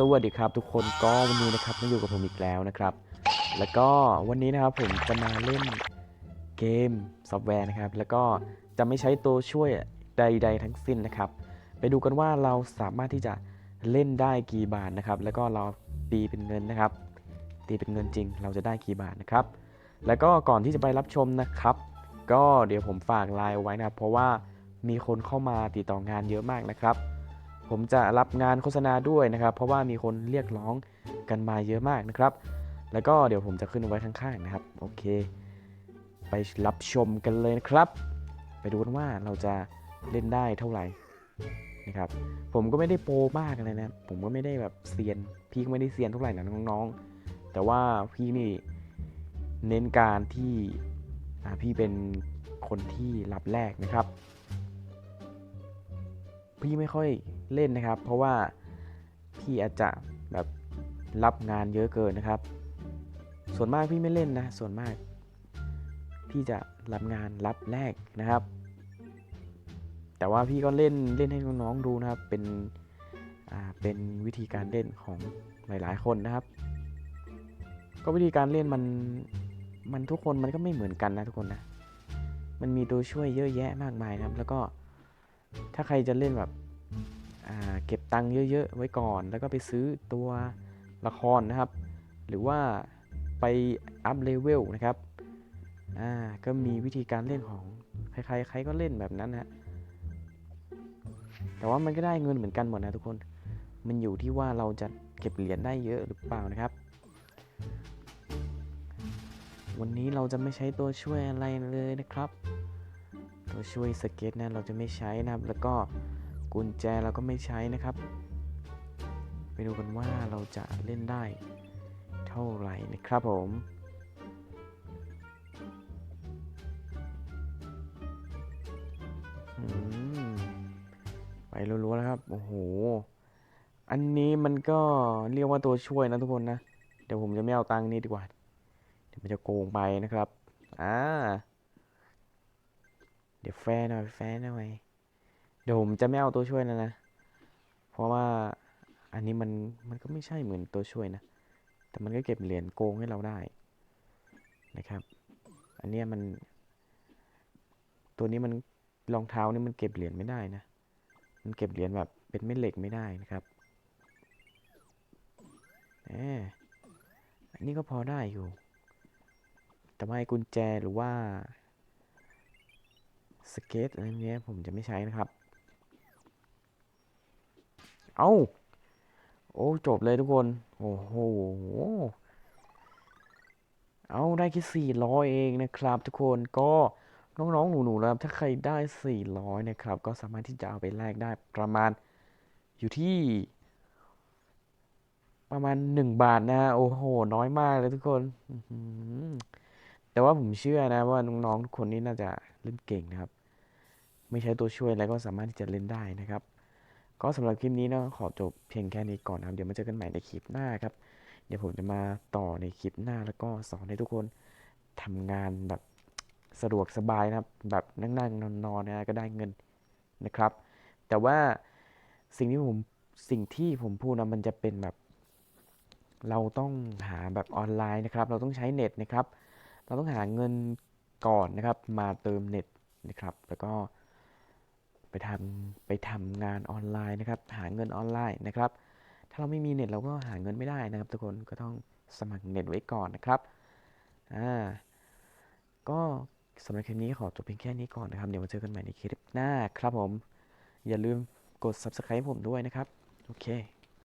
สวัสดีครับทุกคนก็วันนี้นะครับมาอยู่กับผมอีกแล้วนะครับ แล้วก็วันนี้นะครับผมจะมาเล่นเกมซอฟต์แวร์นะครับ แล้วก็จะไม่ใช้ตัวช่วยใด ๆ ทั้งสิ้นนะครับ ไปดูกันว่าเราสามารถที่จะเล่นได้กี่บาทนะครับ แล้วก็เราตีเป็นเงินนะครับ ตีเป็นเงินจริง เราจะได้กี่บาทนะครับ แล้วก็ก่อนที่จะไปรับชมนะครับ ก็เดี๋ยวผมฝากไลน์ไว้นะครับ เพราะว่ามีคนเข้ามาติดต่องานเยอะมากนะครับ ผมจะรับงานโฆษณาด้วยนะครับ เพราะว่ามีคนเรียกร้องกันมาเยอะมากนะครับ แล้วก็เดี๋ยวผมจะขึ้นไว้ข้างๆนะครับ โอเค ไปรับชมกันเลยนะครับ ไปดูกันว่าเราจะเล่นได้เท่าไหร่นะครับ ผมก็ไม่ได้โปรมากอะไรนะ ผมก็ไม่ได้แบบเซียน พี่ก็ไม่ได้เซียนเท่าไหร่นะน้องๆ แต่ว่าพี่นี่เน้นการที่พี่เป็นคนที่รับแรกนะครับ พี่ไม่ค่อยเล่นนะครับ เพราะว่าพี่อาจจะแบบรับงานเยอะเกินนะครับ ส่วนมากพี่ไม่เล่นนะ ส่วนมาก พี่จะรับงานรับแรกนะครับ แต่ว่าพี่ก็เล่นเล่นให้น้องๆดูนะครับ เป็นเป็นวิธีการเล่นของหลายๆ คนนะครับ ก็วิธีการเล่นมันมันทุกคนมันก็ไม่เหมือนกันนะทุกคนนะ มันมีตัวช่วยเยอะแยะมากมายนะครับ แล้วก็ ถ้าใครจะเล่นแบบเก็บตังค์เยอะๆ ไว้ก่อน แล้วก็ไปซื้อตัวละครนะครับ หรือว่าไปอัพเลเวลนะครับ อ่า ก็มีวิธีการเล่นของใครๆ ใครก็เล่นแบบนั้นนะแต่ว่ามันก็ได้เงินเหมือนกันหมดนะทุกคน มันอยู่ที่ว่าเราจะเก็บเหรียญได้เยอะหรือเปล่านะครับ วันนี้เราจะไม่ใช้ตัวช่วยอะไรเลยนะครับ ตัวช่วยสเก็ตนะเราจะไม่ใช้นะครับ แล้วก็กุญแจเราก็ไม่ใช้นะครับ ไปดูกันว่าเราจะเล่นได้เท่าไหร่นะครับผมไปรัวๆแล้วครับ โอ้โห อันนี้มันก็เรียกว่าตัวช่วยนะทุกคนนะ เดี๋ยวผมจะไม่เอาตังค์นี้ดีกว่า เดี๋ยวมันจะโกงไปนะครับ อ่า ดี๋ยวแฟร์หน่อยแฟร์หน่อยเดี๋ยวผมจะไม่เอาตัวช่วยนะนะ เพราะว่าอันนี้มันมันก็ไม่ใช่เหมือนตัวช่วยนะ แต่มันก็เก็บเหรียญโกงให้เราได้นะครับ อันนี้มัน ตัวนี้มันรองเท้านี่มันเก็บเหรียญไม่ได้นะ มันเก็บเหรียญแบบเป็นเม็ดเหล็กไม่ได้นะครับแหมอันนี้ก็พอได้อยู่ แต่ว่าไอ้กุญแจหรือว่า สเก็ตอะไรเนี้ยผมจะไม่ใช้นะครับ เอาโอ้จบเลยทุกคน โอ้โห เอาได้แค่สี่ร้อยเองนะครับ ทุกคนก็น้องๆ หนูๆนะครับถ้าใครได้สี่ร้อยนะครับ ก็สามารถที่จะเอาไปแลกได้ประมาณอยู่ที่ ประมาณหนึ่งบาทนะ โอ้โห น้อยมากเลยทุกคน แต่ว่าผมเชื่อนะว่าน้องๆ ทุกคนนี่น่าจะเล่นเก่งนะครับ ไม่ใช้ตัวช่วยแล้วก็สามารถที่จะเล่นได้นะครับ ก็สำหรับคลิปนี้นะขอจบเพียงแค่นี้ก่อนนะครับเดี๋ยวมาเจอกันใหม่ในคลิปหน้าครับ เดี๋ยวผมจะมาต่อในคลิปหน้าแล้วก็สอนให้ทุกคนทำงานแบบสะดวกสบายนะครับแบบนั่งๆนอนๆนะก็ได้เงินนะครับ แต่ว่าสิ่งที่ผมสิ่งที่ผมพูดนะมันจะเป็นแบบ เราต้องหาแบบออนไลน์นะครับ เราต้องใช้เน็ตนะครับ เราต้องหาเงินก่อนนะครับ มาเติมเน็ตนะครับ แล้วก็ ไปทำไปทำงานออนไลน์นะครับ หาเงินออนไลน์นะครับ ถ้าเราไม่มีเน็ตเราก็หาเงินไม่ได้นะครับ ทุกคนก็ต้องสมัครเน็ตไว้ก่อนนะครับอ่าก็สำหรับคลิปนี้ขอจบเพียงแค่นี้ก่อนนะครับ เดี๋ยวมาเจอกันใหม่ในคลิปหน้าครับผม อย่าลืมกด subscribe ผมด้วยนะครับ โอเค